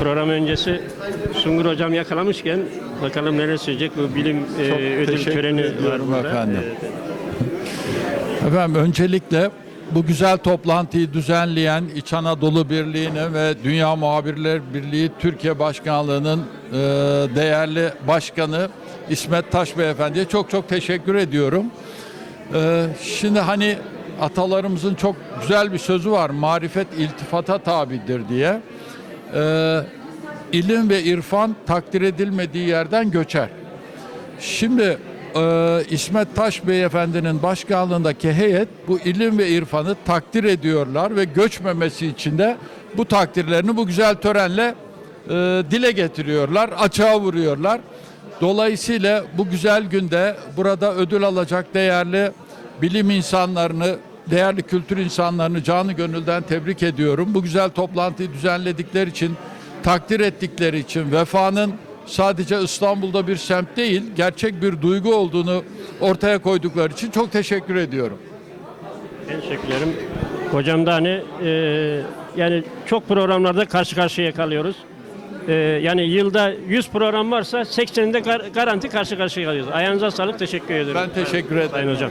program öncesi Sungur Hocam yakalamışken bakalım neler söyleyecek bu bilim e, ödül töreni var burada. efendim. E, Efendim öncelikle bu güzel toplantıyı düzenleyen İç Anadolu Birliği'ne ve Dünya Muhabirler Birliği Türkiye Başkanlığı'nın e, değerli başkanı İsmet Taş Beyefendi'ye çok çok teşekkür ediyorum. E, şimdi hani atalarımızın çok güzel bir sözü var. Marifet iltifata tabidir diye. E, ilim ve irfan takdir edilmediği yerden göçer. Şimdi e, İsmet Taş Beyefendi'nin başkanlığındaki heyet bu ilim ve irfanı takdir ediyorlar ve göçmemesi için de bu takdirlerini bu güzel törenle e, dile getiriyorlar, açığa vuruyorlar. Dolayısıyla bu güzel günde burada ödül alacak değerli bilim insanlarını, değerli kültür insanlarını canı gönülden tebrik ediyorum. Bu güzel toplantıyı düzenledikleri için, takdir ettikleri için, vefanın sadece İstanbul'da bir semt değil, gerçek bir duygu olduğunu ortaya koydukları için çok teşekkür ediyorum. Ben teşekkür ederim. Hocam da hani e, yani çok programlarda karşı karşıya kalıyoruz. E, yani yılda 100 program varsa 80'inde gar- garanti karşı karşıya kalıyoruz. Ayağınıza sağlık teşekkür ederim. Ben teşekkür ederim. Sayın hocam.